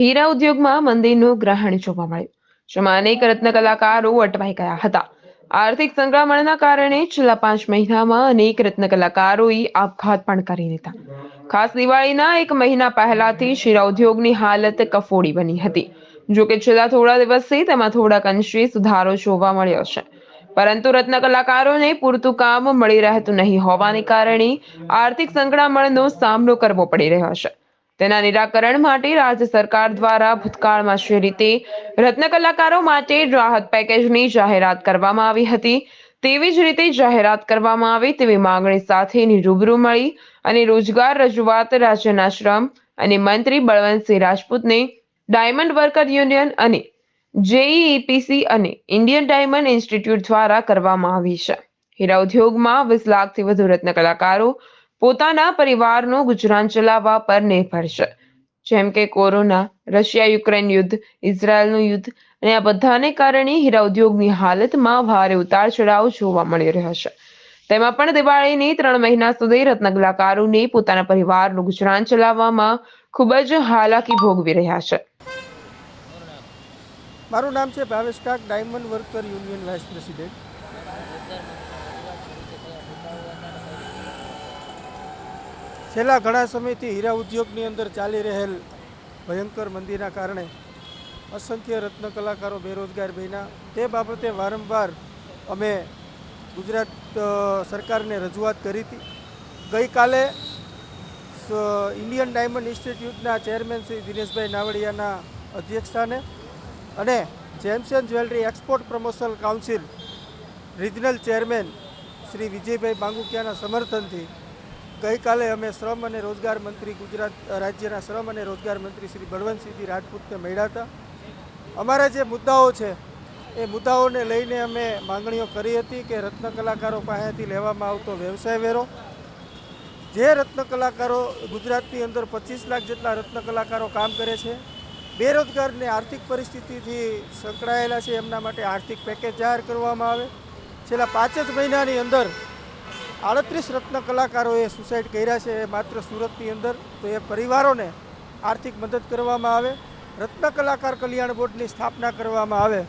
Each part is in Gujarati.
હીરા ઉદ્યોગમાં મંદીનું ગ્રહણ જોવા મળ્યું. જેમાં અનેક રત્ન કલાકારો અટવાઈ ગયા હતા. આર્થિક સંક્રમણના કારણે છેલ્લા પાંચ મહિનામાં અનેક રત્ન કલાકારોએ આપઘાત પણ કરી લીધા. ખાસ દિવાળીના એક મહિના પહેલાથી શીરા ઉદ્યોગની હાલત કફોડી બની હતી. જો કે છેલ્લા થોડા દિવસથી તેમાં થોડાક અંશે સુધારો જોવા મળ્યો છે. પરંતુ રત્ન કલાકારોને પૂરતું કામ મળી રહેતું નહીં હોવાને કારણે આર્થિક સંકળામણનો સામનો કરવો પડી રહ્યો છે. તેના નિરાકરણ માટે રાજ્ય સરકાર દ્વારા ભૂતકાળમાં જે રીતે રત્ન કલાકારો માટે રાહત પેકેજની જાહેરાત કરવામાં આવી હતી. તેવી જ રીતે જાહેરાત કરવામાં આવી તેવી માંગણી સાથેની રૂબરૂ મળી અને રોજગાર રજૂઆત રાજ્યના શ્રમ અને મંત્રી બળવંતસિંહ રાજપૂતને ડાયમંડ વર્કર યુનિયન અને જેઈપીસી અને ઇન્ડિયન ડાયમંડ ઇન્સ્ટિટ્યૂટ દ્વારા કરવામાં આવી છે. હીરા ઉદ્યોગમાં વીસ લાખથી વધુ રત્ન કલાકારો પોતાના પરિવારનું ગુજરાન ચલાવવા પર નિર્ભર છે. જેમ કે કોરોના, રશિયા, યુક્રેન યુદ્ધ, ઇઝરાયલનું યુદ્ધ અને આ બધાને કારણે હીરા ઉદ્યોગની હાલતમાં ભારે ઉતાર ચઢાવ જોવા મળી રહ્યો છે. તેમાં પણ દિવાળીની ત્રણ મહિના સુધી રત્ન કલાકારોને પોતાના પરિવારનું ગુજરાન ચલાવવામાં ખૂબ જ હાલાકી ભોગવી રહ્યા છે. મારું નામ છે Bhavesh Kak, diamond worker union vice president. છેલ્લા ઘણા સમયથી હીરા ઉદ્યોગની અંદર ચાલી રહેલ ભયંકર મંદીના કારણે અસંખ્ય રત્ન કલાકારો બેરોજગાર બન્યા. તે બાબતે વારંવાર અમે ગુજરાત સરકારને રજૂઆત કરી હતી. ગઈકાલે ઇન્ડિયન ડાયમંડ ઇન્સ્ટિટ્યૂટના ચેરમેન શ્રી દિનેશભાઈ નાવડિયાના અધ્યક્ષસ્થાને અને gems and jewellery export promotion council regional chairman Shri Vijaybhai બાંગુકિયાના સમર્થનથી ગઈકાલે અમે શ્રમ અને રોજગાર મંત્રી ગુજરાત રાજ્યના શ્રમ અને રોજગાર મંત્રી શ્રી બળવંતસિંહજી રાજપૂતને મળ્યા હતા. અમારા જે મુદ્દાઓ છે, એ મુદ્દાઓને લઈને અમે માંગણીઓ કરી હતી કે રત્ન કલાકારો પાસેથી લેવામાં આવતો વ્યવસાય વેરો, જે રત્ન કલાકારો ગુજરાતની અંદર પચીસ લાખ જેટલા રત્ન કલાકારો કામ કરે છે બેરોજગારને આર્થિક પરિસ્થિતિથી સંકળાયેલા છે, એમના માટે આર્થિક પેકેજ જાહેર કરવામાં આવે. છેલ્લા પાંચ જ મહિનાની અંદર આડત્રીસ રત્ન કલાકારોએ સુસાઇડ કર્યા છે, એ માત્ર સુરતની અંદર. તો એ પરિવારોને આર્થિક મદદ કરવામાં આવે, રત્ન કલાકાર કલ્યાણ બોર્ડની સ્થાપના કરવામાં આવે.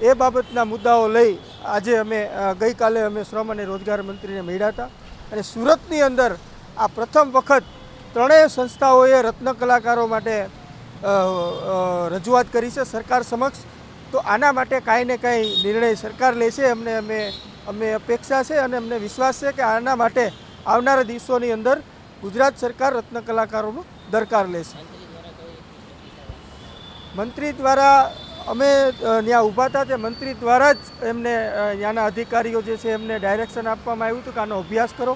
એ બાબતના મુદ્દાઓ લઈ આજે અમે ગઈકાલે અમે શ્રમ અને રોજગાર મંત્રીને મળ્યા હતા. અને સુરતની અંદર આ પ્રથમ વખત ત્રણેય સંસ્થાઓએ રત્ન કલાકારો માટે રજૂઆત કરી છે સરકાર સમક્ષ. તો આના માટે કાંઈ ને કાંઈ નિર્ણય સરકાર લેશે. અમને અમે અમે અપેક્ષા છે અને અમને વિશ્વાસ છે કે આના માટે આવનારા દિવસોની અંદર ગુજરાત સરકાર રત્ન કલાકારોનો દરકાર લેશે. મંત્રી દ્વારા અમે ત્યાં ઊભા હતા તે મંત્રી દ્વારા જ એમને ત્યાંના અધિકારીઓ જે છે એમને ડાયરેક્શન આપવામાં આવ્યું હતું કે આનો અભ્યાસ કરો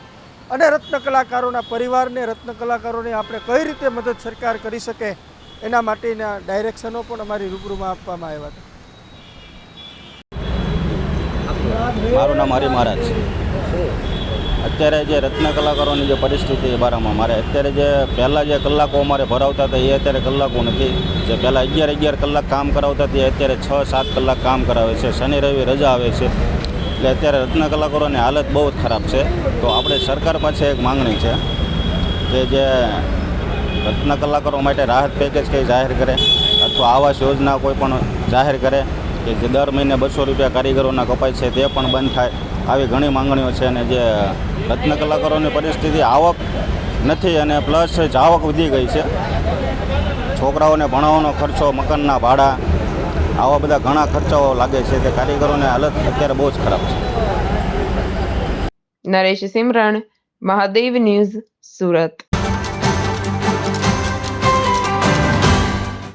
અને રત્ન કલાકારોના પરિવારને, રત્ન કલાકારોને આપણે કઈ રીતે મદદ સરકાર કરી શકે એના માટેના ડાયરેક્શનો પણ અમારી રૂબરૂમાં આપવામાં આવ્યા હતા. મારું નામ હરિ મહારાજ છે. અત્યારે જે રત્ન કલાકારોની જે પરિસ્થિતિ એ બારામાં, મારે અત્યારે જે પહેલાં જે કલાકો અમારે ભરાવતા હતા, એ અત્યારે કલાકો નથી. જે પહેલાં અગિયાર અગિયાર કલાક કામ કરાવતા તે અત્યારે છ સાત કલાક કામ કરાવે છે. શનિ રવિ રજા આવે છે. એટલે અત્યારે રત્ન કલાકારોની હાલત બહુ જ ખરાબ છે. તો આપણે સરકાર પાસે એક માંગણી છે કે જે રત્ન કલાકારો માટે રાહત પેકેજ કંઈ જાહેર કરે, અથવા આવાસ યોજના કોઈ પણ જાહેર કરે કે જે દર મહિને બસો રૂપિયા કારીગરોના કપાય છે તે પણ બંધ થાય. આવી ઘણી માંગણીઓ છે અને જે રત્ન કલાકારોની પરિસ્થિતિ આવક નથી અને પ્લસ જાવક વધી ગઈ છે. છોકરાઓને ભણાવવાનો ખર્ચો, મકાનના ભાડા, આવા બધા ઘણા ખર્ચાઓ લાગે છે તે કારીગરોની હાલત અત્યારે બહુ જ ખરાબ છે. નરેશ સિમરણ, મહાદેવ ન્યૂઝ સુરત.